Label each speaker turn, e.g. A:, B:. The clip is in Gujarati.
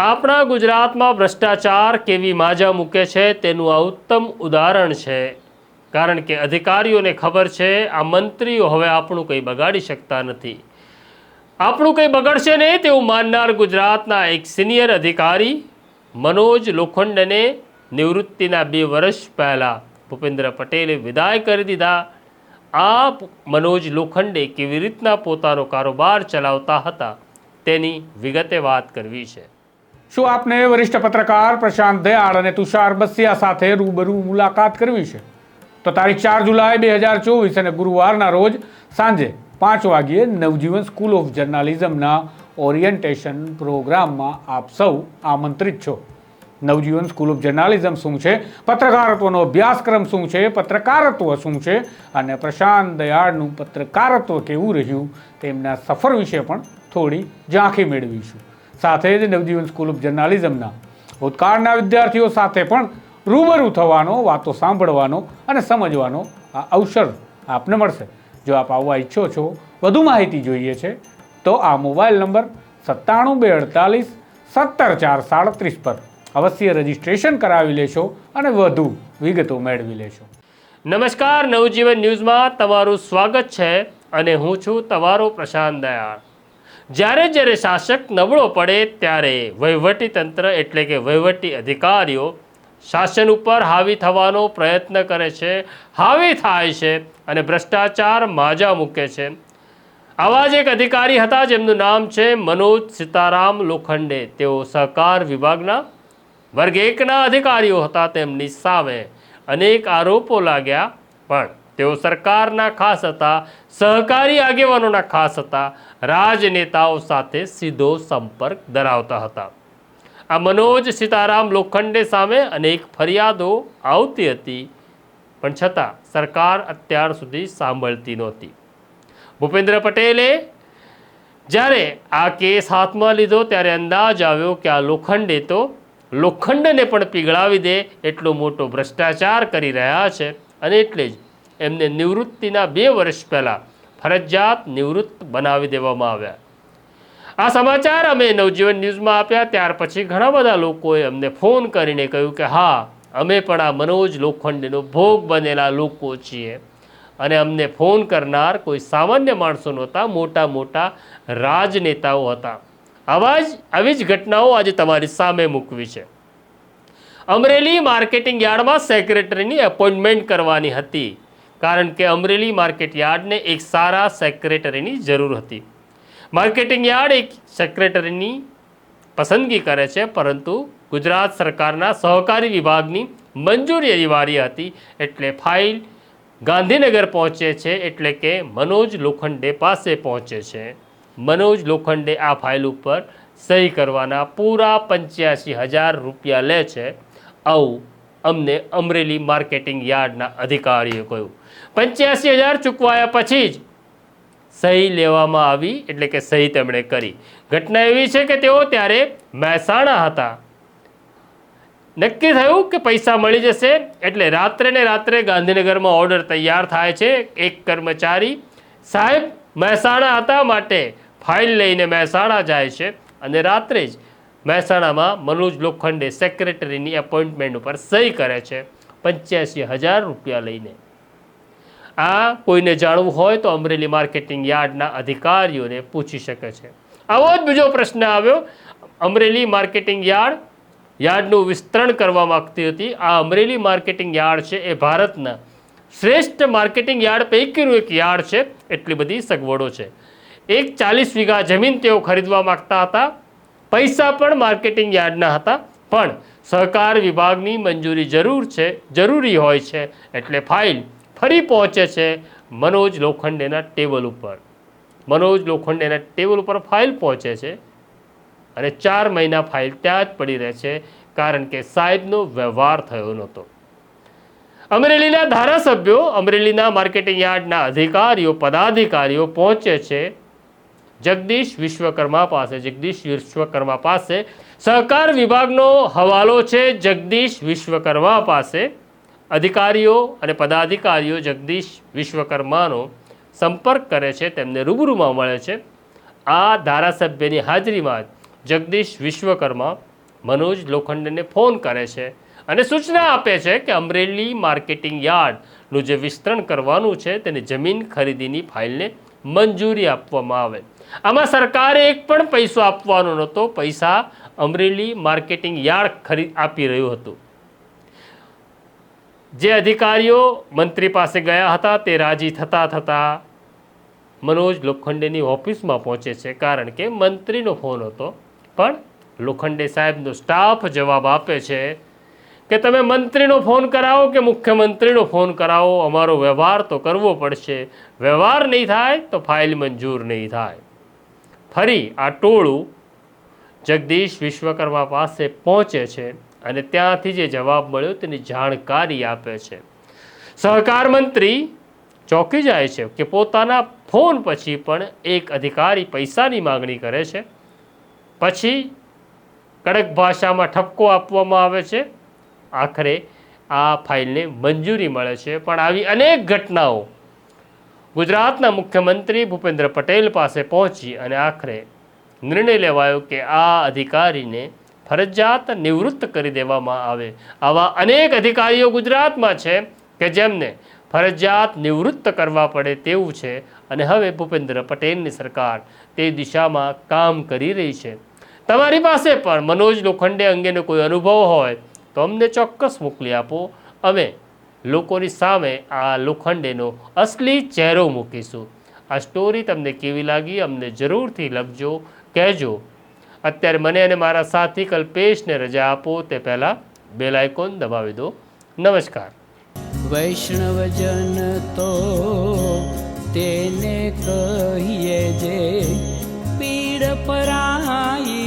A: આપણા ગુજરાતમાં ભ્રષ્ટાચાર કેવી માજા મૂકે છે તેનું આ ઉત્તમ ઉદાહરણ છે. કારણ કે અધિકારીઓને ખબર છે, આ મંત્રીઓ હવે આપણું કંઈ બગાડી શકતા નથી. આપણું કંઈ બગડશે નહીં તેવું માનનાર ગુજરાતના એક સિનિયર અધિકારી, મનોજ લોખંડને નિવૃત્તિના બે વર્ષ પહેલાં ભૂપેન્દ્ર પટેલે વિદાય કરી દીધા. આ મનોજ લોખંડે કેવી રીતના પોતાનો કારોબાર ચલાવતા હતા તેની વિગતે વાત કરવી છે.
B: શું આપને વરિષ્ઠ પત્રકાર પ્રશાંત દયાળ અને તુષાર બસિયા સાથે રૂબરૂ મુલાકાત કરવી છે? તો તારીખ ચાર જુલાઈ બે હજાર ચોવીસ અને ગુરુવારના રોજ સાંજે પાંચ વાગ્યે નવજીવન સ્કૂલ ઓફ જર્નાલિઝમના ઓરિએન્ટેશન પ્રોગ્રામમાં આપ સૌ આમંત્રિત છો. નવજીવન સ્કૂલ ઓફ જર્નાલિઝમ શું છે? પત્રકારત્વનો અભ્યાસક્રમ શું છે? પત્રકારત્વ શું છે? અને પ્રશાંત દયાળનું પત્રકારત્વ કેવું રહ્યું? તેમના સફર વિશે પણ થોડી ઝાંખી મેળવીશું. સાથે જ નવજીવન સ્કૂલ ઓફ જર્નાલિઝમના ભૂતકાળના વિદ્યાર્થીઓ સાથે પણ રૂબરૂ થવાનો, વાતો સાંભળવાનો અને સમજવાનો આ અવસર આપને મળશે. જો આપ આવવા ઈચ્છો છો, વધુ માહિતી જોઈએ છે, તો આ મોબાઈલ નંબર સત્તાણું બે અડતાલીસ સત્તર ચાર સાડત્રીસ પર અવશ્ય રજીસ્ટ્રેશન કરાવી લેશો અને વધુ વિગતો મેળવી લેશો.
A: નમસ્કાર, નવજીવન ન્યૂઝમાં તમારું સ્વાગત છે અને હું છું તમારો પ્રશાંત દયાળ. જ્યારે જ્યારે શાસક નબળો પડે ત્યારે વહીવટી તંત્ર એટલે કે વહીવટી અધિકારીઓ શાસન ઉપર હાવી થવાનો પ્રયત્ન કરે છે, હાવી થાય છે અને ભ્રષ્ટાચાર માજા મૂકે છે. આવા જ એક અધિકારી હતા જેમનું નામ છે મનોજ સીતારામ લોખંડે. તેઓ સહકાર વિભાગના વર્ગ એકના અધિકારીઓ હતા તેમની સામે અનેક આરોપો લાગ્યા પણ. તેઓ સરકારના ખાસ હતા, સહકારી આગેવાનોના ખાસ હતા, રાજનેતાઓ સાથે સીધો સંપર્ક ધરાવતા હતા. આ મનોજ સીતારામ લોખંડે સામે અનેક ફરિયાદો આવતી હતી, પણ છતાં સરકાર અત્યાર સુધી સાંભળતી નહોતી. ભૂપેન્દ્ર પટેલે જ્યારે આ કેસ હાથમાં લીધો ત્યારે અંદાજ આવ્યો કે આ લોખંડે તો લોખંડને પણ પીગળાવી દે એટલો મોટો ભ્રષ્ટાચાર કરી રહ્યા છે, અને એટલે જ એમને નિવૃત્તિના બે વર્ષ પહેલાં ફરજિયાત નિવૃત્ત બનાવી દેવામાં આવ્યા. આ સમાચાર અમે નવજીવન ન્યૂઝમાં આપ્યા, ત્યાર પછી ઘણા બધા લોકોએ અમને ફોન કરીને કહ્યું કે, હા, અમે પણ આ મનોજ લોખંડનો ભોગ બનેલા લોકો છીએ. અને અમને ફોન કરનાર કોઈ સામાન્ય માણસો નહોતા, મોટા મોટા રાજનેતાઓ હતા. આવા જ, આવી જ ઘટનાઓ આજે તમારી સામે મૂકવી છે. અમરેલી માર્કેટિંગ યાર્ડમાં સેક્રેટરીની એપોઇન્ટમેન્ટ કરવાની હતી. કારણ કે અમરેલી માર્કેટ યાર્ડને એક સારા સેક્રેટરીની જરૂર હતી. માર્કેટિંગ યાર્ડ એક સેક્રેટરીની પસંદગી કરે છે, પરંતુ ગુજરાત સરકારના સહકારી વિભાગની મંજૂરી અનિવાર્ય હતી, એટલે ફાઇલ ગાંધીનગર પહોંચે છે, એટલે કે મનોજ લોખંડે પાસે પહોંચે છે. મનોજ લોખંડે આ ફાઇલ ઉપર સહી કરવાના પૂરા પંચ્યાસી હજાર રૂપિયા લે છે. આવું અમને અમરેલી માર્કેટિંગ યાર્ડના અધિકારીએ કહ્યું. પંચ્યાસી હજાર ચૂકવાયા પછી જ સહી લેવામાં આવી, એટલે કે સહી તેમણે કરી. ઘટના એવી છે કે તેઓ ત્યારે મહેસાણા હતા. નક્કી થયું કે પૈસા મળી જશે, એટલે રાત્રે ને રાત્રે ગાંધીનગરમાં ઓર્ડર તૈયાર થાય છે એક કર્મચારી. સાહેબ, મહેસાણા હતા માટે ફાઇલ લઈને મહેસાણા જાય છે અને રાત્રે જ મહેસાણામાં મનોજ લોખંડે સેક્રેટરીની એપોઇન્ટમેન્ટ ઉપર સહી કરે છે, પંચ્યાસી હજાર રૂપિયા લઈને. આ કોઈને જાણવું હોય તો અમરેલી માર્કેટિંગ યાર્ડના અધિકારીઓને પૂછી શકે છે. આવો જ બીજો પ્રશ્ન આવ્યો. અમરેલી માર્કેટિંગ યાર્ડ, યાર્ડનું વિસ્તરણ કરવા માગતી હતી. આ અમરેલી માર્કેટિંગ યાર્ડ છે, એ ભારતના શ્રેષ્ઠ માર્કેટિંગ યાર્ડ પૈકીનું એક યાર્ડ છે. એટલી બધી સગવડો છે. એક ચાલીસ વીઘા જમીન તેઓ ખરીદવા માગતા હતા. પૈસા પણ માર્કેટિંગ યાર્ડના હતા. પણ સહકાર વિભાગની મંજૂરી જરૂર છે, જરૂરી હોય છે, એટલે ફાઇલ ફરી પહોંચે છે મનોજ લોખંડેના ટેબલ ઉપર. મનોજ લોખંડેના ટેબલ ઉપર ફાઇલ પહોંચે છે અને ચાર મહિના ફાઇલ ત્યાં જ પડી રહે છે, કારણ કે સાહેબનો વ્યવહાર થયો નહોતો. અમરેલીના ધારાસભ્યો અમરેલીના માર્કેટિંગ યાર્ડના અધિકારીઓ, પદાધિકારીઓ પહોંચે છે જગદીશ વિશ્વકર્મા પાસે, જગદીશ વિશ્વકર્મા પાસે સહકાર વિભાગનો હવાલો છે જગદીશ વિશ્વકર્મા પાસે. અધિકારીઓ અને પદાધિકારીઓ જગદીશ વિશ્વકર્માનો સંપર્ક કરે છે, તેમને રૂબરૂમાં મળે છે. આ ધારાસભ્યની હાજરીમાં જગદીશ વિશ્વકર્મા મનોજ લોખંડને ફોન કરે છે અને સૂચના આપે છે કે અમરેલી માર્કેટિંગ યાર્ડનું જે વિસ્તરણ કરવાનું છે, તેની જમીન ખરીદીની ફાઇલને મંજૂરી આપવામાં આવે. આમાં સરકારે એક પણ પૈસો આપવાનો નહોતો. પૈસા અમરેલી માર્કેટિંગ યાર્ડ ખરીદ આપી રહ્યું હતું. જે અધિકારીઓ મંત્રી પાસે ગયા હતા તે રાજી થતા થતા મનોજ લોખંડેની ઓફિસમાં પહોંચે છે કારણ કે મંત્રીનો ફોન હતો. પણ લોખંડે સાહેબનો સ્ટાફ જવાબ આપે છે કે તમે મંત્રીનો ફોન કરાવો કે મુખ્યમંત્રીનો ફોન કરાવો? અમારો વ્યવહાર તો કરવો પડશે. વ્યવહાર નહીં થાય તો ફાઇલ મંજૂર નહીં થાય. ફરી આ ટોળું જગદીશ વિશ્વકર્મા પાસે પહોંચે છે અને ત્યાંથી જે જવાબ મળ્યો તેની જાણકારી આપે છે. સહકાર મંત્રી ચોંકી જાય છે કે પોતાના ફોન પછી પણ એક અધિકારી પૈસાની માગણી કરે છે. પછી કડક ભાષામાં ઠપકો આપવામાં આવે છે. આખરે આ ફાઇલને મંજૂરી મળે છે. પણ આવી અનેક ઘટનાઓ ગુજરાતના મુખ્યમંત્રી ભૂપેન્દ્ર પટેલ પાસે પહોંચી અને આખરે નિર્ણય લેવાયો કે આ અધિકારીને ફરજિયાત નિવૃત્ત કરી દેવામાં આવે. આવા અનેક અધિકારીઓ ગુજરાતમાં છે કે જેમને ફરજિયાત નિવૃત્ત કરવા પડે તેવું છે અને હવે ભૂપેન્દ્ર પટેલની સરકાર તે દિશામાં કામ કરી રહી છે. તમારી પાસે પણ મનોજ લોખંડે અંગેનો કોઈ અનુભવ હોય તો અમને ચોક્કસ મોકલી આપો. અમે લોકોની સામે આ લોખંડેનો અસલી ચહેરો મૂકીશું. આ સ્ટોરી તમને કેવી લાગી અમને જરૂરથી લખજો, કહેજો. અત્યારે મને અને મારા સાથી કલ્પેશને રજા આપો, તે પહેલાં બેલ આઇકોન દબાવી દો. નમસ્કાર.
C: વૈષ્ણવજન તો તેને કહીએ જે, પીડ પરાઈ